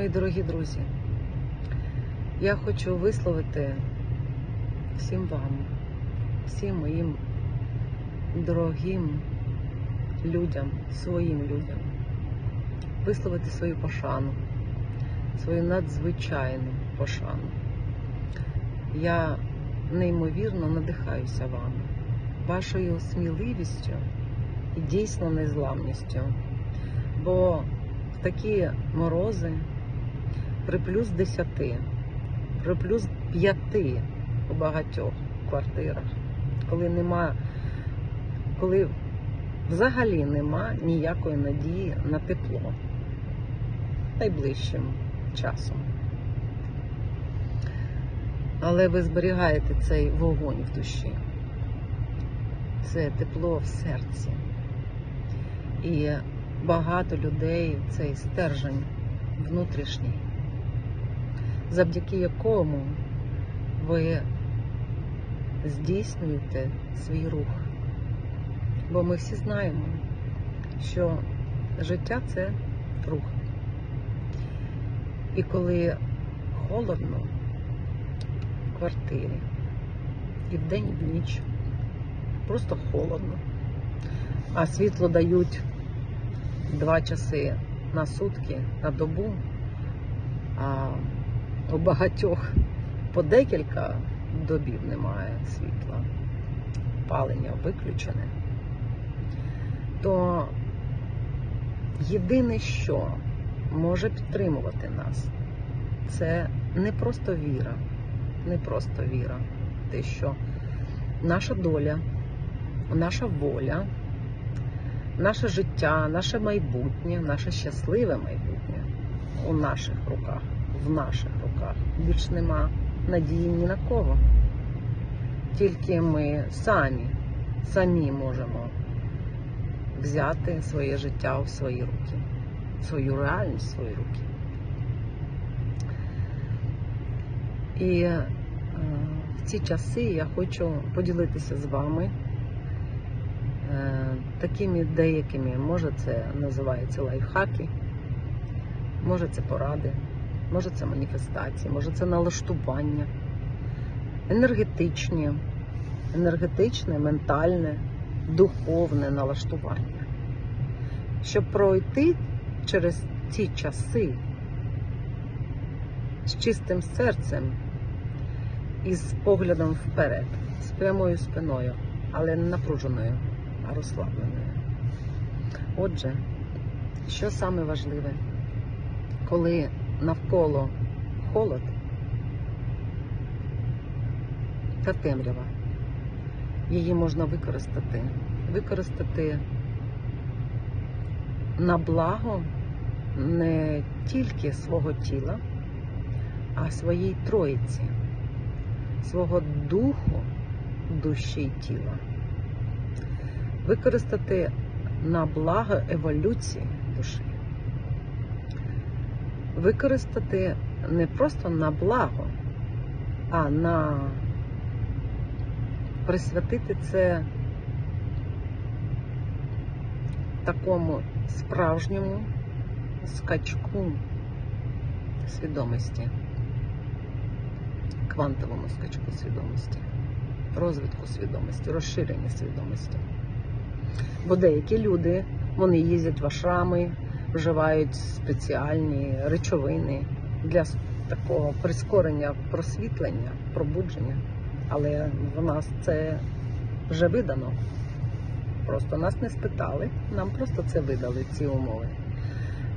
Мої дорогі друзі, я хочу висловити всім вам, всім моїм дорогим людям, своїм людям, висловити свою пошану, свою надзвичайну пошану. Я неймовірно надихаюся вами, вашою сміливістю і дійсно незламністю. Бо в такі морози при плюс 10, при плюс 5 у багатьох квартирах, коли нема, коли взагалі нема ніякої надії на тепло найближчим часом. Але ви зберігаєте цей вогонь в душі, це тепло в серці. І багато людей цей стержень внутрішній, завдяки якому ви здійснюєте свій рух. Бо ми всі знаємо, що життя це рух. І коли холодно в квартирі, і вдень, і в ніч, просто холодно, а світло дають два часи на сутки, на добу, а у багатьох по декілька добів немає світла, палення виключене, то єдине, що може підтримувати нас, це не просто віра, не просто віра, те, що наша доля, наша воля наше життя, наше майбутнє, наше щасливе майбутнє у наших руках, в наших руках. Більш нема надії ні на кого. Тільки ми самі, самі можемо взяти своє життя в свої руки, свою реальність в свої руки. І е, в ці часи я хочу поділитися з вами е, такими деякими, може це називається лайфхаки, може це поради, може це маніфестації, може це налаштування, енергетичні, енергетичне, ментальне, духовне налаштування. Щоб пройти через ці часи з чистим серцем і з поглядом вперед, з прямою спиною, але не напруженою а розслабленою. Отже, що саме важливе, коли навколо холод та темрява, її можна використати, використати на благо не тільки свого тіла, а своїй троїці, свого духу, душі й тіла. Використати на благо еволюції душі. Використати не просто на благо, а на присвятити це такому справжньому скачку свідомості, квантовому скачку свідомості, розвитку свідомості, розширення свідомості. Бо деякі люди вони їздять вашами, вживають спеціальні речовини для такого прискорення просвітлення, пробудження. Але в нас це вже видано. Просто нас не спитали, нам просто це видали, ці умови.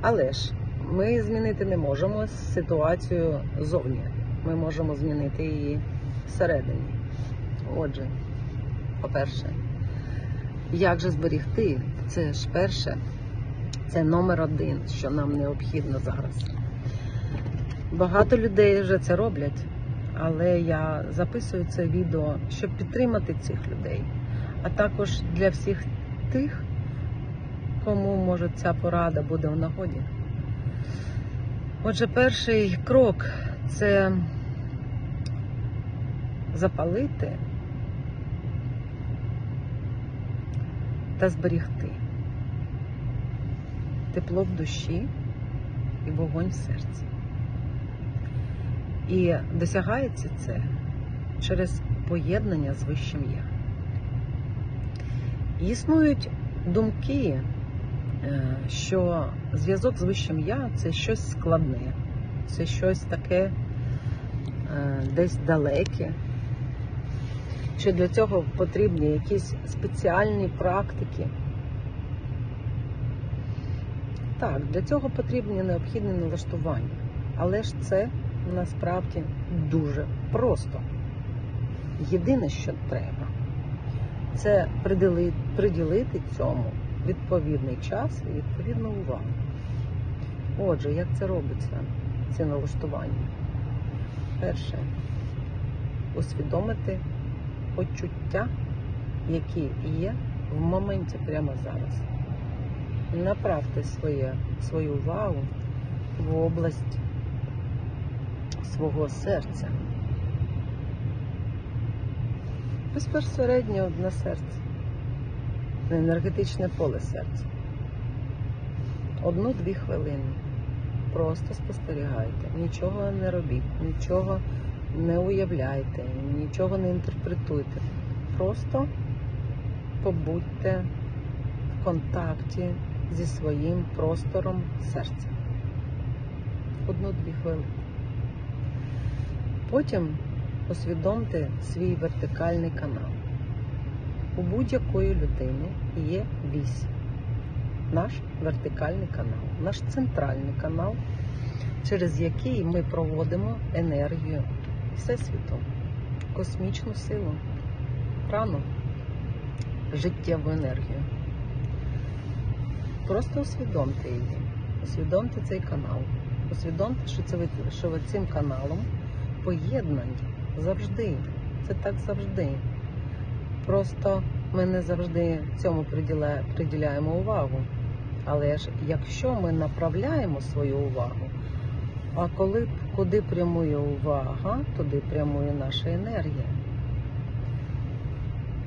Але ж ми змінити не можемо ситуацію зовні. Ми можемо змінити її всередині. Отже, по-перше, як же зберігти? Це ж перше, це номер один, що нам необхідно зараз. Багато людей вже це роблять, але я записую це відео, щоб підтримати цих людей, а також для всіх тих, кому може ця порада буде в нагоді. Отже, перший крок це запалити та зберігти тепло в душі і вогонь в серці. І досягається це через поєднання з вищим я. Існують думки, е, що зв'язок з вищим я це щось складне, це щось таке е, десь далеке, що для цього потрібні якісь спеціальні практики. Так, для цього потрібні необхідні налаштування, але ж це насправді дуже просто. Єдине, що треба, це приділити, приділити цьому відповідний час і відповідну увагу. Отже, як це робиться, ці налаштування? Перше, усвідомити почуття, які є в моменті прямо зараз. Направте своє, свою увагу в область свого серця. Безпосередньо на серце, на енергетичне поле серця. Одну-дві хвилини. Просто спостерігайте, нічого не робіть, нічого не уявляйте, нічого не інтерпретуйте. Просто побудьте в контакті зі своїм простором серця. Одну-дві хвилини. Потім усвідомте свій вертикальний канал. У будь-якої людини є вісь. Наш вертикальний канал, наш центральний канал, через який ми проводимо енергію Всесвіту, космічну силу, прану, життєву енергію. Просто усвідомте її, усвідомте цей канал, усвідомте, що це ви, що ви цим каналом поєднані завжди. Це так завжди. Просто ми не завжди цьому приділяємо, увагу. Але ж якщо ми направляємо свою увагу, а коли куди прямує увага, туди прямує наша енергія.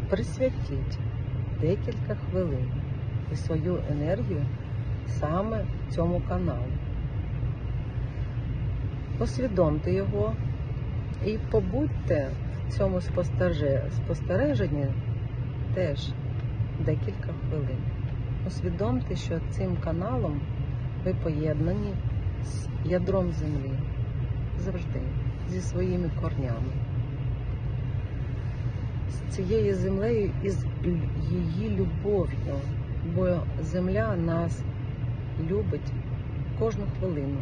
Присвятіть декілька хвилин і свою енергію саме цьому каналу. Посвідомте його і побудьте в цьому спостереженні теж декілька хвилин. Усвідомте, що цим каналом ви поєднані з ядром землі завжди, зі своїми корнями, з цією землею і з її любов'ю, бо земля нас любить кожну хвилину,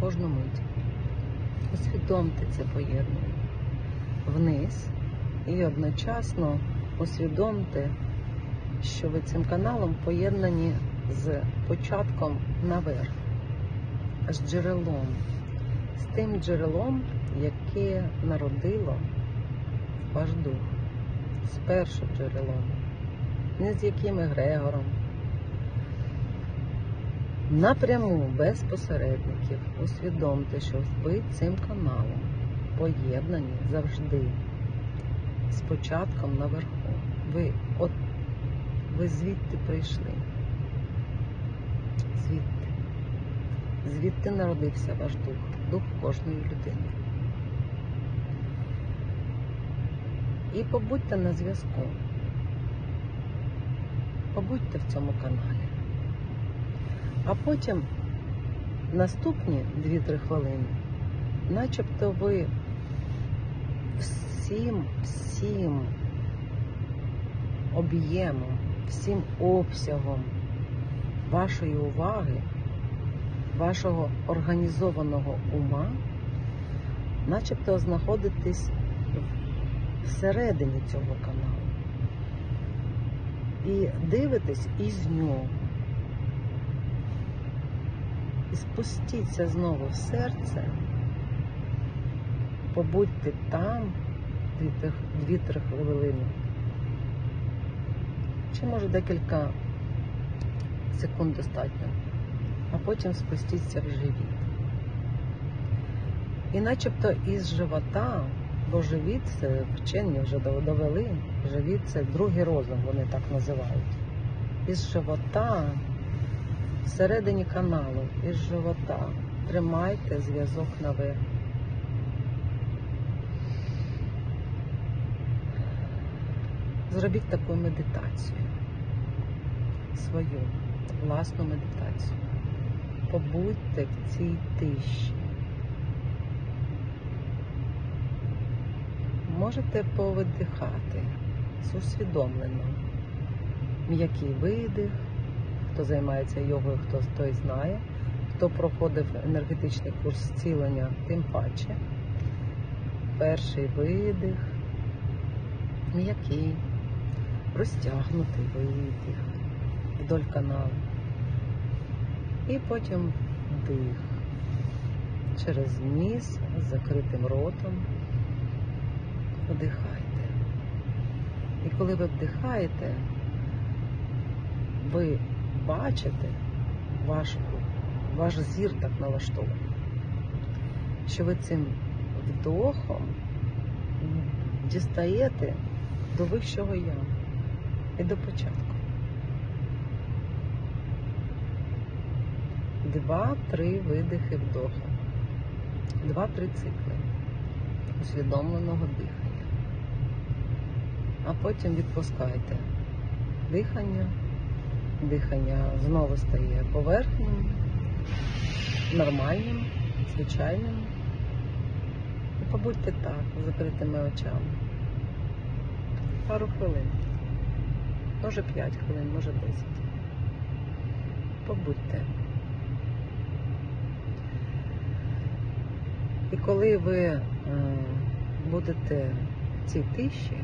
кожну мить. Усвідомте це поєднання вниз і одночасно усвідомте, що ви цим каналом поєднані з початком наверх, з джерелом, з тим джерелом, яке народило ваш дух, з першим джерелом, не з яким Грегором. Напряму без посередників усвідомте, що ви цим каналом поєднані завжди з початком наверху. Ви от ви звідти прийшли. Звідти. Звідти народився ваш дух, дух кожної людини. І побудьте на зв'язку. Побудьте в цьому каналі. А потім наступні 2-3 хвилини, начебто ви всім, всім об'ємом, всім обсягом вашої уваги, вашого організованого ума, начебто знаходитесь всередині цього каналу. І дивитесь із нього. І спустіться знову в серце, побудьте там 2-3 хвилини, чи може декілька секунд достатньо, а потім спустіться в живіт. І начебто із живота, бо живіт це вчені вже довели, живіт це другий розум, вони так називають. Із живота всередині каналу із живота тримайте зв'язок наверх. Зробіть таку медитацію, свою власну медитацію. Побудьте в цій тиші. Можете повидихати усвідомлено. М'який видих, хто займається йогою, хто той знає, хто проходив енергетичний курс зцілення, тим паче. Перший видих, м'який, розтягнутий видих вдоль каналу. І потім вдих через ніс з закритим ротом. Вдихайте. І коли ви вдихаєте, ви бачите ваш, ваш зір так налаштований, що ви цим вдохом дістаєте до вищого я і до початку. Два-три видихи вдоха, два-три цикли усвідомленого дихання. А потім відпускайте дихання. Дихання знову стає поверхнім, нормальним, звичайним. І побудьте так, з закритими очами. Пару хвилин. Може 5 хвилин, може 10. Побудьте. І коли ви е, будете в цій тиші,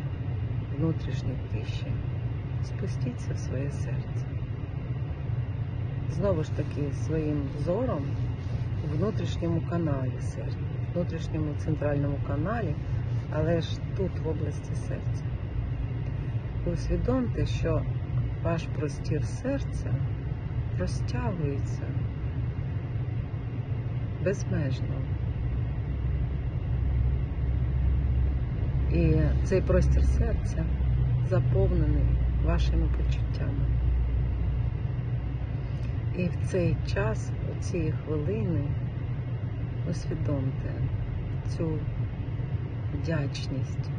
внутрішній тиші, спустіться в своє серце. Знову ж таки, своїм зором у внутрішньому каналі серця, внутрішньому центральному каналі, але ж тут, в області серця. Усвідомте, що ваш простір серця розтягується безмежно. І цей простір серця заповнений вашими почуттями. І в цей час, у ці хвилини, усвідомте цю вдячність,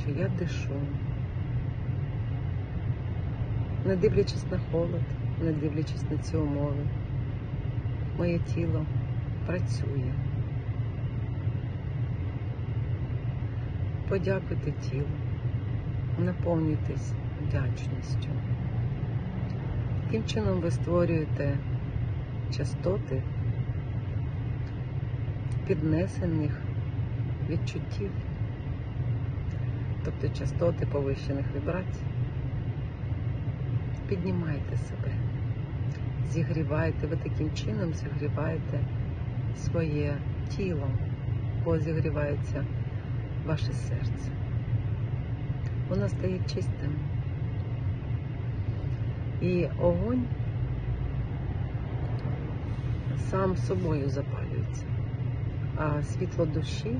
що я дишу, не дивлячись на холод, не дивлячись на ці умови, моє тіло працює. Подякуйте тілу, наповнюйтесь вдячністю. Таким чином ви створюєте частоти піднесених відчуттів, тобто частоти повищених вібрацій. Піднімайте себе, зігрівайте, ви таким чином зігріваєте своє тіло, бо зігрівається ваше серце. Воно стає чистим. І огонь сам собою запалюється, а світло душі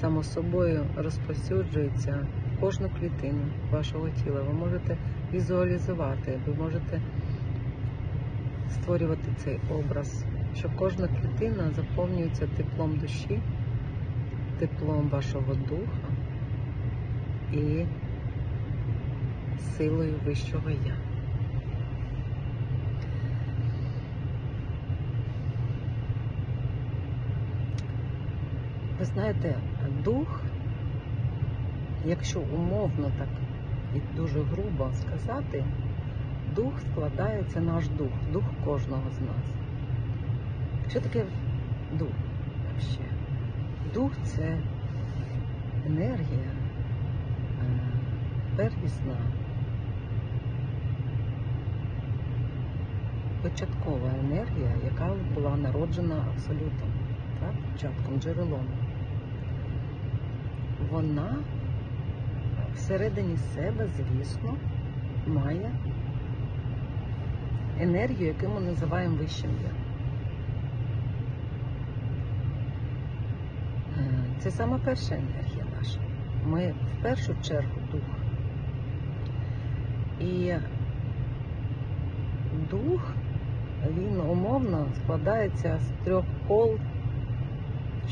само собою розповсюджується в кожну клітину вашого тіла. Ви можете візуалізувати, ви можете створювати цей образ, що кожна клітина заповнюється теплом душі, теплом вашого духа і силою вищого я. Ви знаєте, дух, якщо умовно так і дуже грубо сказати, дух складається наш дух, дух кожного з нас. Що таке дух взагалі? Дух це енергія е, первісна, початкова енергія, яка була народжена абсолютом, так? початком, джерелом. Вона всередині себе, звісно, має енергію, яку ми називаємо вищим я. Е, Це сама перша енергія наша. Ми в першу чергу дух. І дух він умовно складається з трьох кол,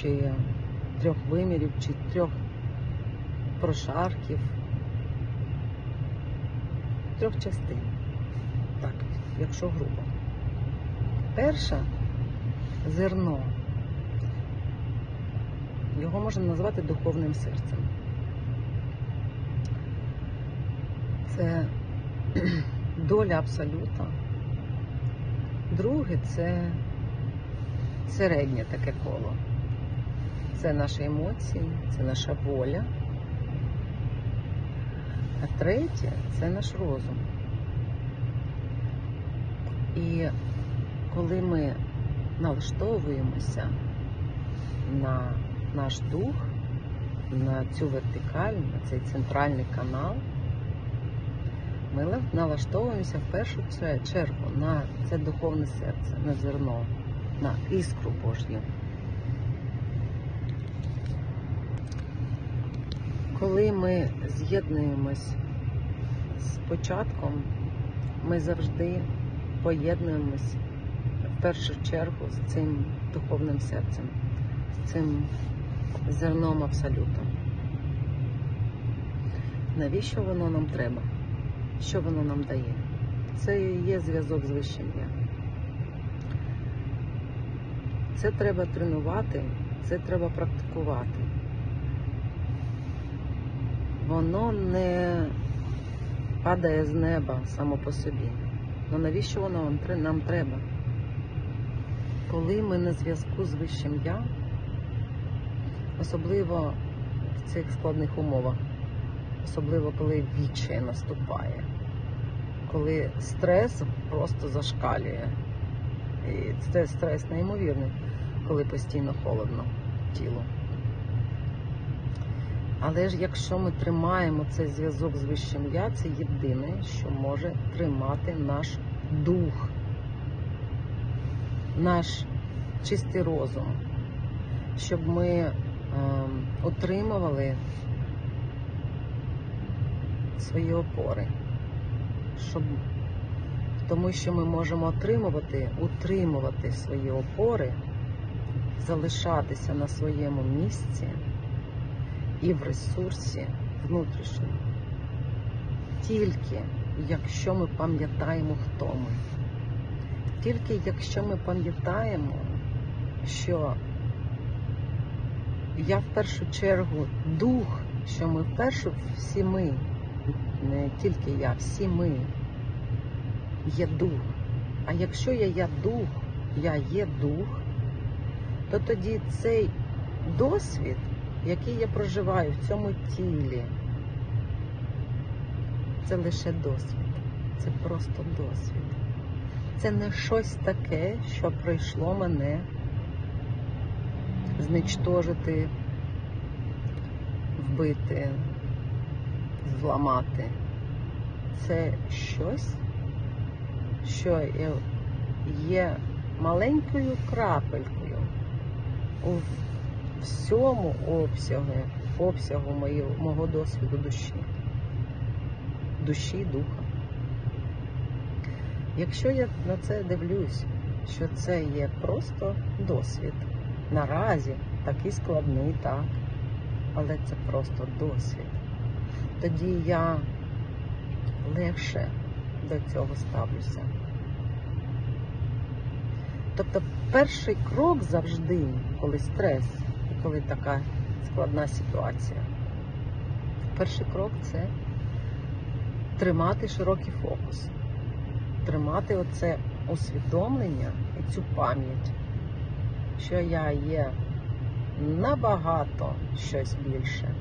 чи трьох вимірів, чи трьох прошарків, трьох частин. Так, якщо грубо. Перша зерно. Його можна назвати духовним серцем. Це доля абсолюта. Друге це середнє таке коло. Це наші емоції, це наша воля. А третє це наш розум. І коли ми налаштовуємося на наш дух, на цю вертикаль, на цей центральний канал, ми налаштовуємося в першу чергу на це духовне серце, на зерно, на іскру Божю. Коли ми з'єднуємось з початком, ми завжди поєднуємось в першу чергу з цим духовним серцем, з цим зерном абсолюту. Навіщо воно нам треба? Що воно нам дає? Це є зв'язок з вищим я. Це треба тренувати, це треба практикувати. Воно не падає з неба само по собі. Ну навіщо воно нам треба? Коли ми на зв'язку з вищим я, особливо в цих складних умовах, особливо коли відчай наступає, коли стрес просто зашкалює. І це стрес неймовірний, коли постійно холодно тілу. Але ж якщо ми тримаємо цей зв'язок з вищим я, це єдине, що може тримати наш дух, наш чистий розум, щоб ми ем, отримували свої опори. Щоб, тому що ми можемо отримувати, утримувати свої опори, залишатися на своєму місці і в ресурсі внутрішньому. Тільки якщо ми пам'ятаємо, хто ми. Тільки якщо ми пам'ятаємо, що я в першу чергу дух, що ми в першу всі ми, не тільки я, всі ми є дух. А якщо я є дух, я є дух, то тоді цей досвід, який я проживаю в цьому тілі, це лише досвід. Це просто досвід. Це не щось таке, що прийшло мене зничтожити, вбити, зламати. Це щось, що є- маленькою крапелькою у всьому обсягу, обсягу мої- мого досвіду душі, душі, духа. Якщо я на це дивлюсь, що це є просто досвід, наразі такий складний, так, але це просто досвід, тоді я легше до цього ставлюся. Тобто перший крок завжди, коли стрес коли така складна ситуація, перший крок це тримати широкий фокус, тримати оце усвідомлення і цю пам'ять, що я є набагато щось більше.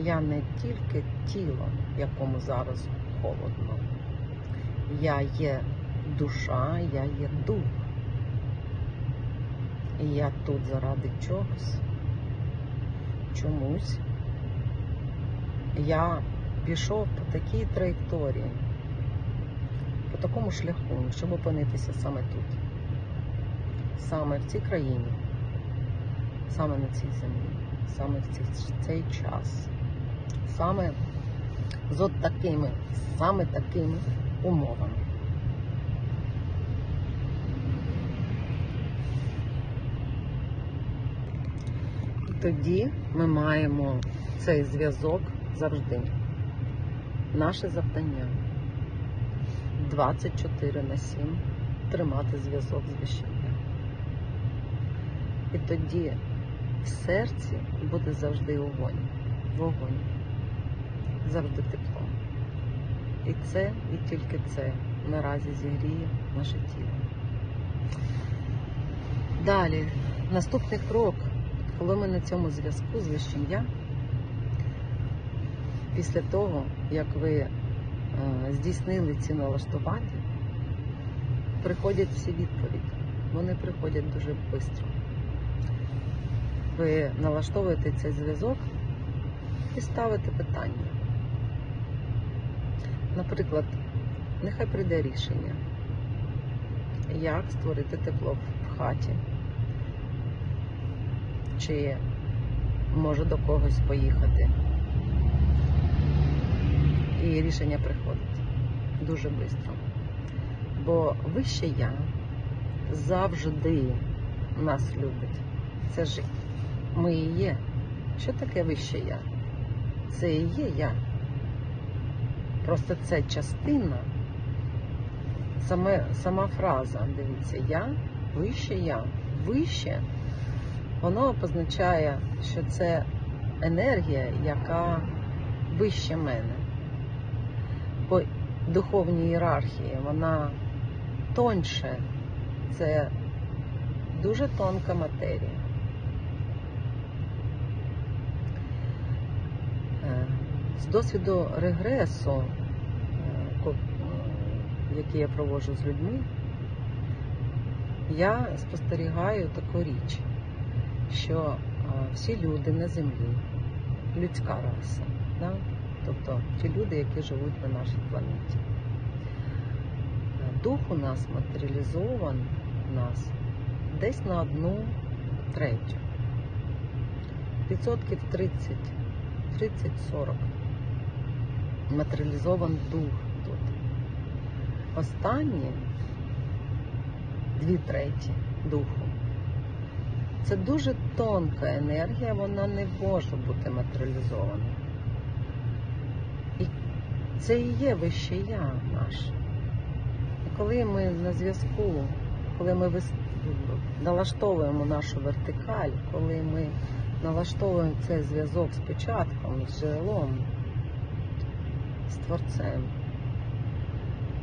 Я не тільки тіло, якому зараз холодно. Я є душа, я є дух. І я тут заради чогось, чомусь. Я пішов по такій траєкторії, по такому шляху, щоб опинитися саме тут, саме в цій країні, саме на цій землі, саме в цей, цей час, саме з от такими, саме такими умовами. Тоді ми маємо цей зв'язок завжди. Наше завдання 24 на 7 тримати зв'язок з вищим. І тоді в серці буде завжди огонь, вогонь, завжди тепло. І це, і тільки це наразі зігріє наше тіло. Далі, наступний крок, коли ми на цьому зв'язку з вищим я, після того, як ви е, здійснили ці налаштування, приходять всі відповіді. Вони приходять дуже швидко. Ви налаштовуєте цей зв'язок і ставите питання. Наприклад, нехай прийде рішення, як створити тепло в хаті, чи може до когось поїхати. І рішення приходить дуже швидко. Бо вище я завжди нас любить. Це ж ми і є. Що таке вище я? Це і є я. Просто це частина, саме, сама фраза, дивіться, я, вище я, вище, воно позначає, що це енергія, яка вище мене. По духовній ієрархії вона тоньше, це дуже тонка матерія. Е, З досвіду регресу, е, е, який я проводжу з людьми, я спостерігаю таку річ, що е, всі люди на землі, людська раса, да? тобто ті люди, які живуть на нашій планеті. Е, Дух у нас матеріалізований у нас десь на одну третю. Відсотків 30 30-40 матеріалізований дух тут. Останні дві треті духу. Це дуже тонка енергія, вона не може бути матеріалізована. І це і є вище я наш. І коли ми на зв'язку, коли ми налаштовуємо нашу вертикаль, коли ми налаштовуємо цей зв'язок з початком, з джерелом, з творцем.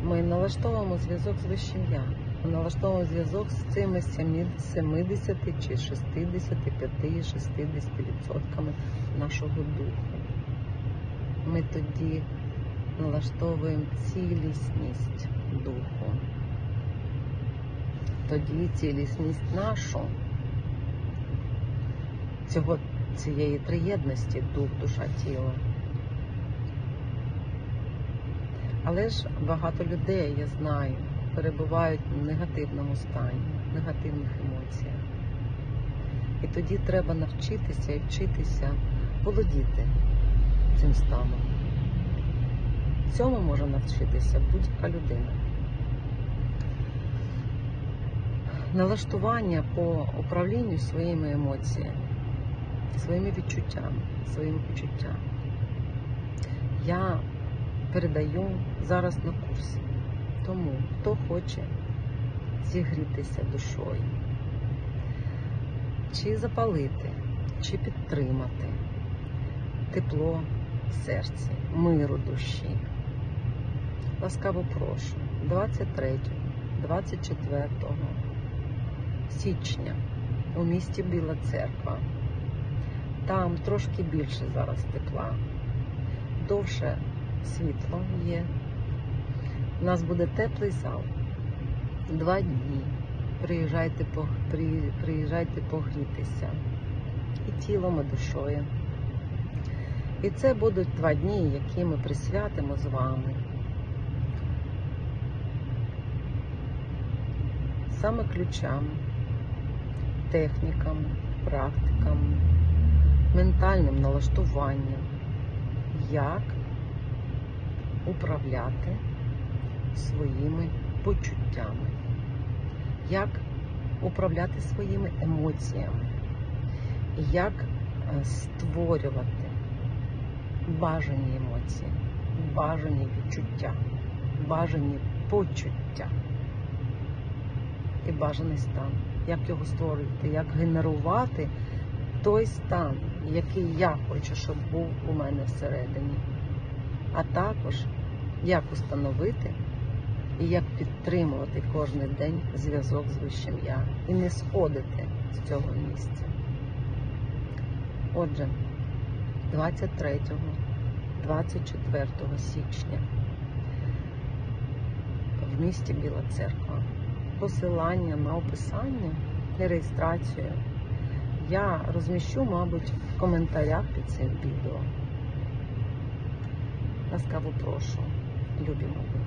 Ми налаштовуємо зв'язок з вищим я. Ми налаштовуємо зв'язок з цими 70 чи 65, 60 відсотками нашого духу. Ми тоді налаштовуємо цілісність духу. Тоді цілісність нашу цього, цієї триєдності дух, душа, тіло. Але ж багато людей, я знаю, перебувають в негативному стані, негативних емоціях. І тоді треба навчитися і вчитися володіти цим станом. Цьому може навчитися будь-яка людина. Налаштування по управлінню своїми емоціями своїми відчуттями, своїм почуттям. Я передаю зараз на курсі. Тому, хто хоче зігрітися душою, чи запалити, чи підтримати тепло серці, миру душі. Ласкаво прошу 23, 24 січня у місті Біла Церква. Там трошки більше зараз тепла, довше світло є. У нас буде теплий зал. Два дні. Приїжджайте, приїжджайте погрітися. І тілом, і душою. І це будуть два дні, які ми присвятимо з вами. Саме ключам, технікам, практикам ментальним налаштуванням, як управляти своїми почуттями, як управляти своїми емоціями, як е, створювати бажані емоції, бажані відчуття, бажані почуття і бажаний стан. Як його створювати, як генерувати той стан, який я хочу, щоб був у мене всередині. А також як установити і як підтримувати кожен день зв'язок з вищим я і не сходити з цього місця. Отже, 23 24 січня в місті Біла Церква посилання на описання і реєстрацію я розміщу, мабуть, в коментарях під цим відео. Ласкаво прошу, любі мої.